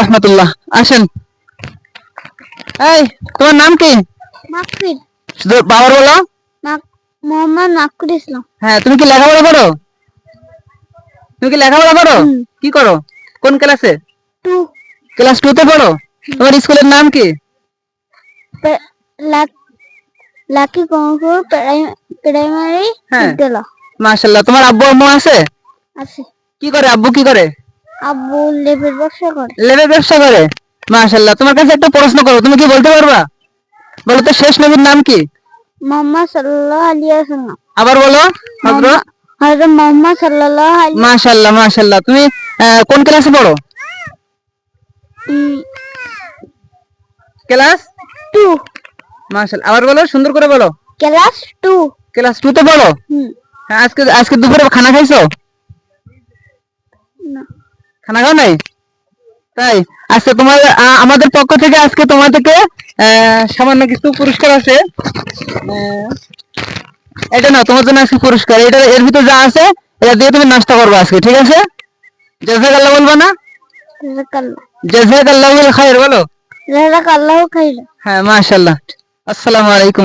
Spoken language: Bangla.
রহমতুল্লাহ। আসেন। এই তোমার নাম কি? মাকফির শুধু বাবার বলো। মোহাম্মদ মাকফির ইসলাম। হ্যাঁ তুমি কি লেখাপড়া করো? তুমি কি লেখাপড়া করো? কি করো? কোন ক্লাসে? টু। ক্লাস টু তে পড়ো? তোমার স্কুলের নাম কি? লাকি প্রাইমারি হ্যাঁ। বিদ্যালয়। তোমার আব্বু আম্মু আছে? আছে। কি করে? আব্বু কি করে? আব্বু লেবের ব্যবসা করে। লেবে ব্যবসা করে? মাশাল্লাহ তোমার কাছে একটা প্রশ্ন করো তুমি কি বলতে পারবা? বলো তো শেষ নবীর নাম কি? মোহাম্মদ সাল্লাল্লাহু আলাইহি সাল্লাম আবার বলো হযরত হযরত মোহাম্মদ সাল্লাল্লাহু আলাইহি মাশাল্লাহ মাশাল্লাহ তুমি কোন ক্লাসে পড়ো? Class two. মাশাল্লাহ আবার বলো সুন্দর করে বলো। Class two. ক্লাস টু তে পড়ো? হুম। হ্যাঁ, আজকে আজকে দুপুরে খানা খাইছো? না। খানা খাও নাই? তাই? আজকে তোমার আমাদের পক্ষ থেকে আজকে তোমাদেরকে সামান্য কিছু পুরস্কার আছে। এটা না তোমার জন্য আজকে পুরস্কার। এটা এর ভিতরে যা আছে এটা দিয়ে তুমি নাস্তা করবে আজকে ঠিক আছে? জাজাকাল্লাহ বলবা না? জাযাকাল্লাহ আল্লাহ খাইর বলো? আল্লাহ খাইরা। হ্যাঁ মাশাআল্লাহ। আসসালামু আলাইকুম।